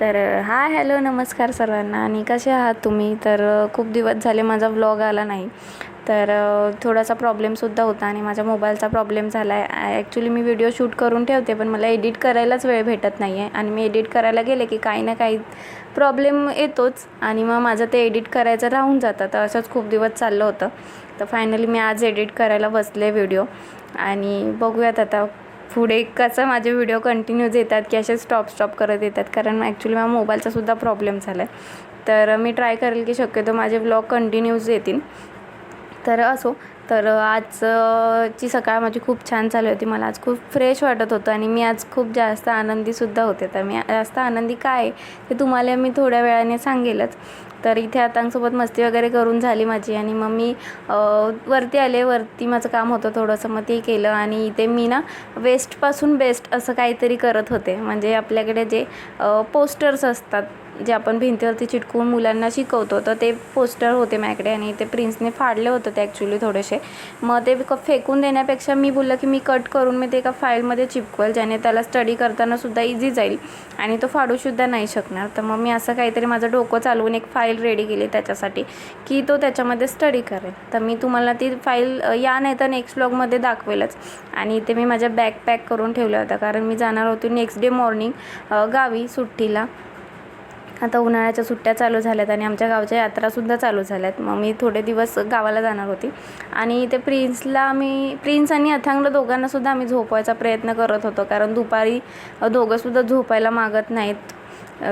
तर hi hello नमस्कार सर्वांना. आणि कसे आहात तुम्ही? तर खूप दिवस झाले माझा व्लॉग आला नाही. तर थोडासा प्रॉब्लेमसुद्धा होता आणि माझ्या मोबाईलचा प्रॉब्लेम झाला आहे ॲक्च्युली मी व्हिडिओ शूट करून ठेवते पण मला एडिट करायलाच वेळ भेटत नाही आहे आणि मी एडिट करायला गेले की काही ना काही प्रॉब्लेम येतोच. आणि मग माझं ते एडिट करायचं राहून जातं. तर असंच खूप दिवस चाललं होतं. तर फायनली मी आज एडिट करायला बसले व्हिडिओ आणि बघूयात आता पुढे कसं माझे व्हिडिओ कंटिन्यूज येतात की असे स्टॉप स्टॉप करत येतात. कारण ॲक्च्युली माझ्या मोबाईलचासुद्धा प्रॉब्लेम झाला आहे तर मी ट्राय करेल की शक्यतो माझे ब्लॉग कंटिन्यूज येतील तर असो. तर आजची सकाळ माझी खूप छान चालू होती. मला आज खूप फ्रेश वाटत होतं आणि मी आज खूप जास्त आनंदीसुद्धा होते. तर मी जास्त आनंदी काय आहे ते तुम्हाला मी थोड्या वेळाने सांगेलच. तर इथे आतांसोबत मस्ती वगैरे करून झाली माझी आणि मग मी वरती आले वरती माझं काम होतं थोडंसं मग ते केलं आणि इथे मी ना वेस्टपासून बेस्ट असं काहीतरी करत होते. म्हणजे आपल्याकडे जे पोस्टर्स असतात जे आपण भिंतीवरती चिटकून मुलांना शिकवतो तर ते पोस्टर होते माझ्याकडे आणि ते प्रिन्सने फाडले होते ते ॲक्च्युली थोडेसे. मग ते क- फेकून देण्यापेक्षा मी बोललं की मी कट करून मी ते एका फाईलमध्ये चिपकवेल ज्याने त्याला स्टडी करताना सुद्धा इझी जाईल आणि तो फाडूसुद्धा नाही शकणार. तर मग मी असं काहीतरी माझं डोकं चालवून एक फाईल रेडी केली त्याच्यासाठी की तो त्याच्यामध्ये स्टडी करेल. तर मी तुम्हाला ती फाईल या नाही तर नेक्स्ट ब्लॉगमध्ये दाखवेलच. आणि इथे मी माझ्या बॅग पॅक करून ठेवल्या होत्या. कारण मी जाणार होती नेक्स्ट डे मॉर्निंग गावी सुट्टीला. आता उन्हाळ्याच्या सुट्ट्या चालू झाल्यात आणि आमच्या गावच्या यात्रासुद्धा चालू झाल्यात. मग मी थोडे दिवस गावाला जाणार होती. आणि ते प्रिन्सला मी प्रिन्स आणि अथांगला दोघांनासुद्धा आम्ही झोपवायचा प्रयत्न करत होतो. कारण दुपारी दोघंसुद्धा झोपायला मागत नाहीत.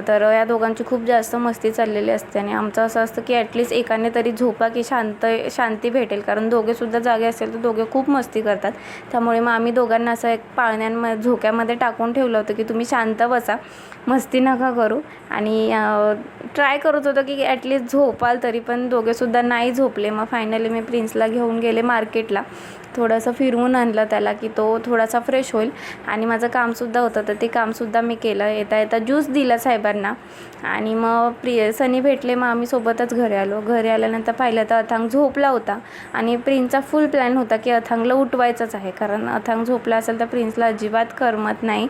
तर या दोघांची खूप जास्त मस्ती चाललेली असते आणि आमचं असं असतं की ॲटलिस्ट एकाने तरी झोपा की शांत शांती भेटेल. कारण दोघेसुद्धा जागे असेल तर दोघे खूप मस्ती करतात. त्यामुळे मग आम्ही दोघांना असं एक पाळण्यांमध्ये झोक्यामध्ये टाकून ठेवलं होतं की तुम्ही शांत बसा. मस्ती नका करू. आणि ट्राय करत होतो की ॲटलिस्ट झोपाल तरी पण दोघेसुद्धा नाही झोपले. मग फायनली मी प्रिन्सला घेऊन गेले मार्केटला थोडंसं फिरवून आणलं त्याला की तो थोडासा फ्रेश होईल. आणि माझं कामसुद्धा होतं तर ते कामसुद्धा मी केलं. येता येता ज्यूस दिला साहेबांना. आणि मग प्रिय सनी भेटले मग आम्ही सोबतच घरी आलो. घरी आल्यानंतर पाहिलं तर अथांग झोपला होता. आणि प्रिन्सचा फुल प्लॅन होता की अथांगला उठवायचंच आहे. कारण अथांग झोपला असेल तर प्रिन्सला अजिबात करमत नाही.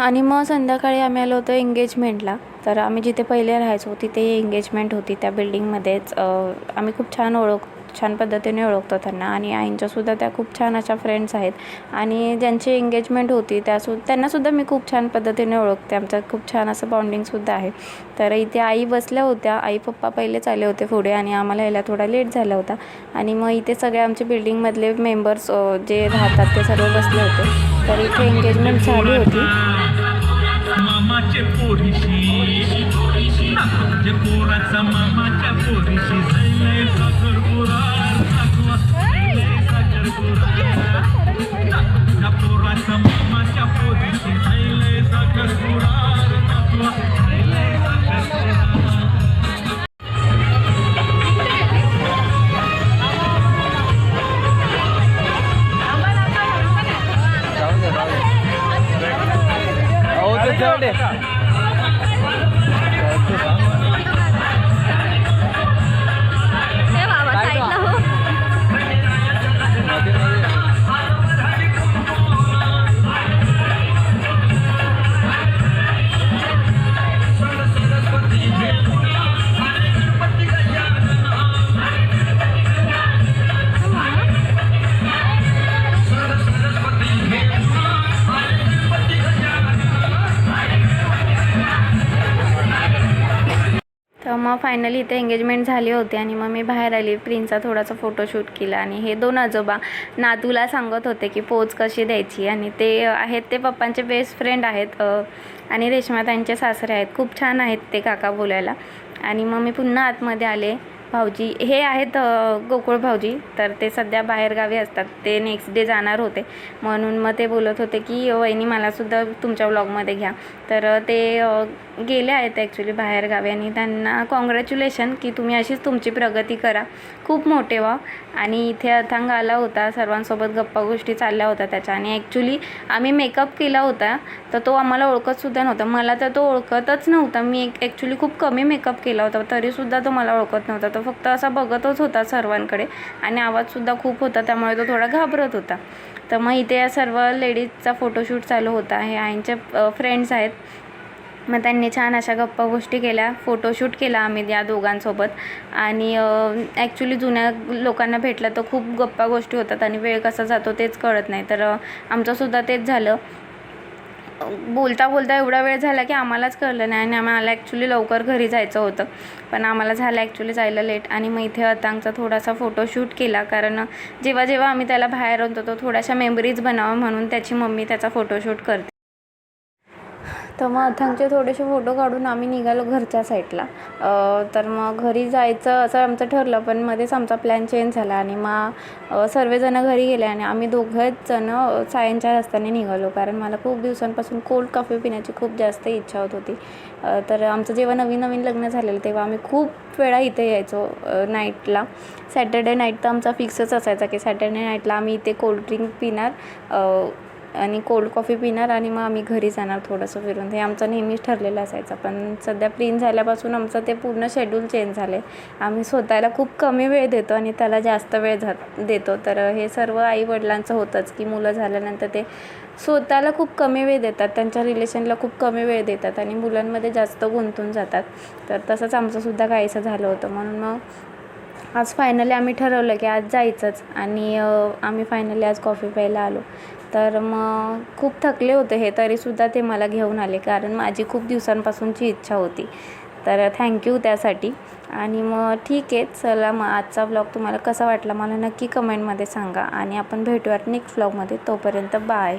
आणि मग संध्याकाळी आम्ही आलो होतो एंगेजमेंटला तर आम्ही जिथे पहिले राहायचो तिथे एंगेजमेंट होती त्या बिल्डिंगमध्येच आम्ही खूप छान ओळख छान पद्धतीने ओळखतो त्यांना. आणि आईंच्यासुद्धा त्या खूप छान अशा फ्रेंड्स आहेत. आणि ज्यांची एंगेजमेंट होती त्यासु त्यांनासुद्धा मी खूप छान पद्धतीने ओळखते. आमचं खूप छान असं बॉन्डिंगसुद्धा आहे. तर इथे आई बसल्या होत्या. आई पप्पा पहिलेच आले होते पुढे आणि आम्हाला यायला थोडा लेट झाला होता. आणि मग इथे सगळे आमचे बिल्डिंगमधले मेंबर्स जे राहतात ते सर्व बसले होते. तर इथे एंगेजमेंट झाली होती. मामाच्या पोरीशी जैले साखर मग फायनली इथे एंगेजमेंट झाली होती आणि मग मी बाहेर आली. प्रिन्सचा थोडासा फोटोशूट केला आणि हे दोन आजोबा नातूला सांगत होते की पोच कशी द्यायची आणि ते आहेत ते पप्पांचे बेस्ट फ्रेंड आहेत आणि रेश्मा त्यांचे सासरे आहेत. खूप छान आहेत ते काका बोलायला. आणि मग मी पुन्हा आतमध्ये आले. भाऊजी हे आहेत गोकुळ भाऊजी. तर ते सध्या बाहेरगावी असतात. ते नेक्स्ट डे जाणार होते. म्हणून मग ते बोलत होते की वहिनी मलासुद्धा तुमच्या व्लॉगमध्ये घ्या. तर ते गेले आहेत ॲक्च्युली बाहेरगावी आणि त्यांना कॉंग्रॅच्युलेशन की तुम्ही अशीच तुमची प्रगती करा. खूप मोठे व्हा. आणि इथे अथांग आला होता. सर्वांसोबत गप्पा गोष्टी चालल्या होत्या त्याच्या. आणि ॲक्च्युली आम्ही मेकअप केला होता. तर तो आम्हाला ओळखतसुद्धा नव्हता. मला तर तो ओळखतच नव्हता. मी एक ॲक्च्युली खूप कमी मेकअप केला होता. तरीसुद्धा तो मला ओळखत नव्हता. तो फक्त असा बघतच होता सर्वांकडे. आणि आवाजसुद्धा खूप होता त्यामुळे तो थोडा घाबरत होता. तर मग इथे या सर्व लेडीजचा फोटोशूट चालू होता. हे आईंचे फ्रेंड्स आहेत. मग त्यांनी छान अशा गप्पा गोष्टी केल्या. फोटोशूट केला आम्ही या दोघांसोबत. आणि ॲक्च्युली जुन्या लोकांना भेटलं तर खूप गप्पा गोष्टी होतात आणि वेळ कसा जातो तेच कळत नाही. तर आमचंसुद्धा तेच झालं. बोलता बोलता एवढा वेळ झाला की आम्हालाच कळलं नाही आणि आम्हाला ॲक्च्युली लवकर घरी जायचं होतं. पण आम्हाला झालं ॲक्च्युली जायला लेट आणि मग इथे अतांगचा थोडासा फोटोशूट केला कारण जेव्हा जेव्हा आम्ही त्याला बाहेर आणतो तो थोड्याशा मेमरीज बनावं म्हणून त्याची मम्मी त्याचा फोटोशूट करते. तर मग अथांगचे थोडेसे फोटो काढून आम्ही निघालो घरच्या साईडला. तर मग घरी जायचं असं आमचं ठरलं पण मध्येच आमचा प्लॅन चेंज झाला आणि मग सर्वजणं घरी गेले आणि आम्ही दोघंच जणं सायनच्या रस्त्याने निघालो. कारण मला खूप दिवसांपासून कोल्ड कॉफी पिण्याची खूप जास्त इच्छा होत होती. तर आमचं जेव्हा नवीन नवीन लग्न झालेलं तेव्हा आम्ही खूप वेळा इथे यायचो नाईटला. सॅटर्डे नाईट तर आमचा फिक्सच असायचा की सॅटर्डे नाईटला आम्ही इथे कोल्ड्रिंक पिणार. आणि कोल्ड कॉफी पिणार आणि मग आम्ही घरी जाणार थोडंसं फिरून. हे आमचं नेहमीच ठरलेलं असायचं पण सध्या प्लीन झाल्यापासून आमचं ते पूर्ण शेड्यूल चेंज झालं आहे आम्ही स्वतःला खूप कमी वेळ देतो आणि त्याला जास्त वेळ झा देतो. तर हे सर्व आईवडिलांचं होतंच की मुलं झाल्यानंतर ते स्वतःला खूप कमी वेळ देतात त्यांच्या रिलेशनला खूप कमी वेळ देतात आणि मुलांमध्ये जास्त गुंतून जातात. तर तसंच आमचंसुद्धा काहीसं झालं होतं. म्हणून मग आज फायनली आम्ही ठरवलं की आज जायचंच. आणि आम्ही फायनली आज कॉफी प्यायला आलो. तर मग खूप थकले होते हे तरीसुद्धा ते मला घेऊन आले. कारण माझी खूप दिवसांपासूनची इच्छा होती. तर थँक्यू त्यासाठी. आणि मग ठीक आहे चला मग आजचा ब्लॉग तुम्हाला कसा वाटला मला नक्की कमेंटमध्ये सांगा. आणि आपण भेटूयात नेक्स्ट ब्लॉगमध्ये तोपर्यंत बाय